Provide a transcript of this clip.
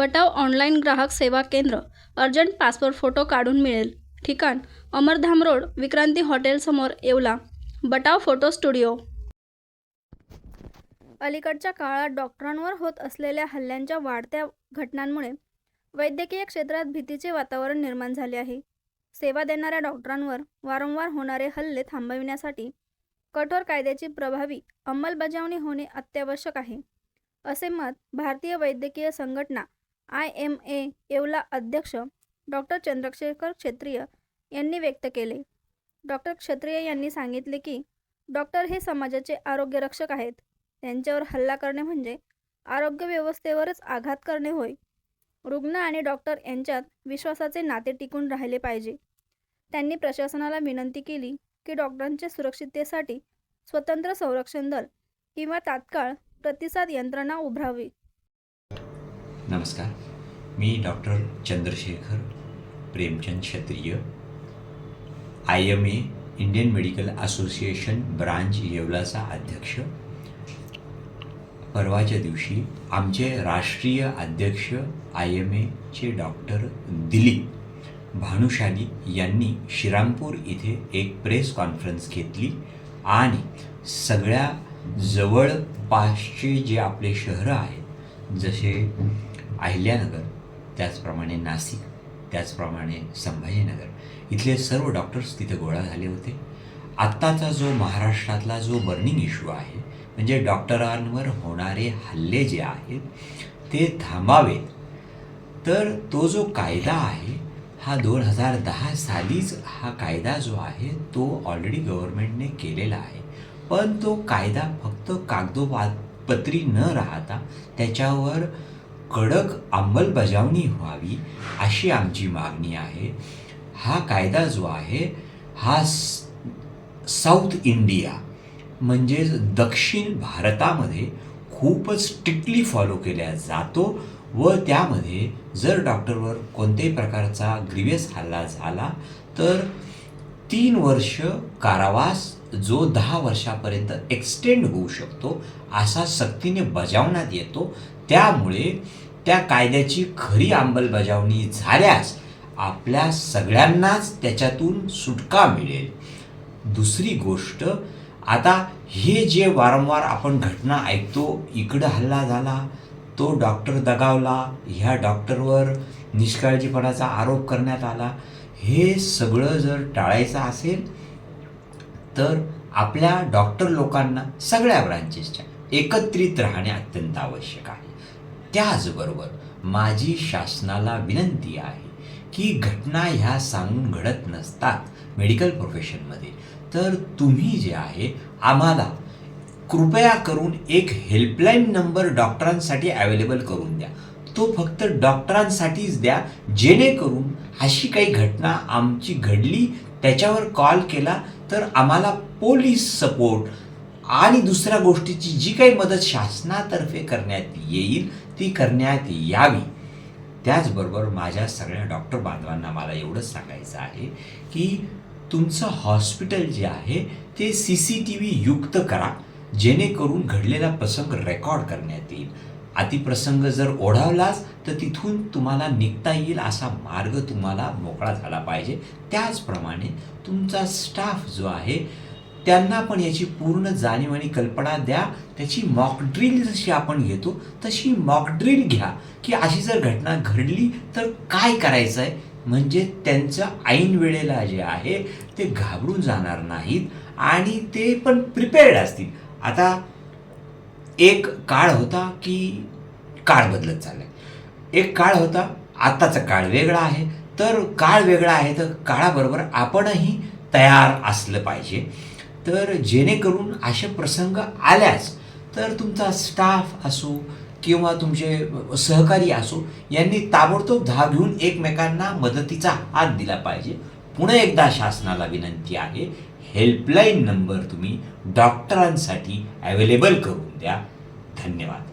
बटाव online ग्राहक सेवा केंद्र अर्जंट पासपोर्ट फोटो काढून मिळेल. ठिकाण अमरधाम रोड विक्रांती हॉटेलसमोर येवला. Batav photo studio. अलीकडच्या काळात डॉक्टरांवर होत असलेल्या हल्ल्यांच्या वाढत्या घटनांमुळे वैद्यकीय क्षेत्रात भीतीचे वातावरण निर्माण झाले आहे. सेवा देणाऱ्या डॉक्टरांवर वारंवार होणारे हल्ले थांबविण्यासाठी कठोर कायद्याची प्रभावी अंमलबजावणी होणे अत्यावश्यक आहे. असे मत भारतीय वैद्यकीय संघटना आय एम ए येवला अध्यक्ष डॉक्टर चंद्रशेखर क्षेत्रीय यांनी व्यक्त केले. डॉक्टर क्षत्रिय यांनी सांगितले की डॉक्टर हे समाजाचे आरोग्यरक्षक आहेत. त्यांच्यावर हल्ला करणे म्हणजे आरोग्य व्यवस्थेवरच आघात करणे होय. रुग्ण आणि डॉक्टर यांच्यात विश्वासाचे नाते टिकून राहिले पाहिजे. त्यांनी प्रशासनाला विनंती केली की डॉक्टरांच्या सुरक्षिततेसाठी स्वतंत्र संरक्षण दल किंवा तात्काळ प्रतिसाद यंत्रणा उभारावी. नमस्कार. मी doctor Chandrashekhar Premchand Kshatriya. I M A Indian medical association branch येवलाचा अध्यक्ष. परवाच्या दिवशी आमचे राष्ट्रीय अध्यक्ष आय एम एचे डॉक्टर दिलीप भानुशाली यांनी श्रीरामपूर इथे एक प्रेस कॉन्फरन्स घेतली आणि सगळ्या जवळपासचे जे आपले शहरं आहेत जसे अहिल्यानगर त्याचप्रमाणे नाशिक त्याचप्रमाणे संभाजीनगर. इथले सर्व डॉक्टर्स तिथे गोळा झाले होते. आत्ताचा जो महाराष्ट्रातला जो बर्निंग इश्यू आहे म्हणजे डॉक्टरांवर होणारे हल्ले जे आहेत ते थांबावेत. तर तो जो कायदा आहे हा दोन हजार दहा सालीच हा कायदा जो आहे तो ऑलरेडी गव्हर्नमेंटने केलेला आहे. पण तो कायदा फक्त कागदोपत्री न राहता त्याच्यावर कडक अंमलबजावणी व्हावी अशी आमची मागणी आहे. हा कायदा जो आहे हा स- साऊथ इंडिया म्हणजेच दक्षिण भारतामध्ये खूपच स्ट्रिक्टली फॉलो केल्या जातो व त्यामध्ये जर डॉक्टरवर कोणत्याही प्रकारचा ग्रिवेस हल्ला झाला तर तीन वर्ष कारावास जो दहा वर्षापर्यंत एक्सटेंड होऊ शकतो असा सक्तीने बजावण्यात येतो. त्यामुळे त्या कायद्याची खरी अंमलबजावणी झाल्यास आपल्या सगळ्यांनाच त्याच्यातून सुटका मिळेल. दुसरी गोष्ट आता हे जे वारंवार आपण घटना ऐकतो इकडं हल्ला झाला तो डॉक्टर दगावला ह्या डॉक्टरवर निष्काळजीपणाचा आरोप करण्यात आला हे सगळं जर टाळायचं असेल तर आपल्या डॉक्टर लोकांना सगळ्या ब्रांचेसच्या एकत्रित राहणे अत्यंत आवश्यक आहे. त्याचबरोबर माझी शासनाला विनंती आहे की घटना ह्या सांगून घडत नसतात मेडिकल प्रोफेशनमध्ये तर तुम्ही जे आहे आम्हाला कृपया करून एक हेल्पलाईन नंबर डॉक्टरांसाठी अवेलेबल करून द्या. तो फक्त डॉक्टरांसाठीच द्या जेणेकरून अशी काही घटना आमची घडली त्याच्यावर कॉल केला तर आम्हाला पोलीस सपोर्ट आणि दुसऱ्या गोष्टीची जी काही मदत शासनातर्फे करण्यात येईल ती करण्यात यावी. त्याचबरोबर माझ्या सगळ्या डॉक्टर बांधवांना मला एवढंच सांगायचं आहे की तुमचं हॉस्पिटल जे आहे ते सी सी टी व्ही युक्त करा जेणेकरून घडलेला प्रसंग रेकॉर्ड करण्यात येईल. अतिप्रसंग जर ओढावलाच तर तिथून तुम्हाला निघता येईल असा मार्ग तुम्हाला मोकळा झाला पाहिजे. त्याचप्रमाणे तुमचा स्टाफ जो आहे त्यांना पण याची पूर्ण जाणीव आणि कल्पना द्या. त्याची मॉकड्रिल जशी आपण घेतो तशी मॉकड्रिल घ्या. की अशी जर घटना घडली तर काय करायचं आहे म्हणजे त्यांचं ऐन वेळेला जे आहे ते घाबरून जाणार नाहीत आणि ते पण प्रिपेअर्ड असतील. आता एक काळ होता की काळ बदलत चाललाय. एक काळ होता आत्ताचा काळ वेगळा आहे. तर काळ वेगळा आहे तर काळाबरोबर आपणही तयार असलं पाहिजे. तर जेणेकरून असे प्रसंग आल्यास तर तुमचा स्टाफ असो किंवा तुमचे सहकारी असो यांनी ताबडतोब धाव घेऊन एकमेकांना मदतीचा हात दिला पाहिजे. पुन्हा एकदा शासनाला विनंती आहे हेल्पलाईन नंबर तुम्ही डॉक्टरांसाठी अवेलेबल करून द्या. धन्यवाद.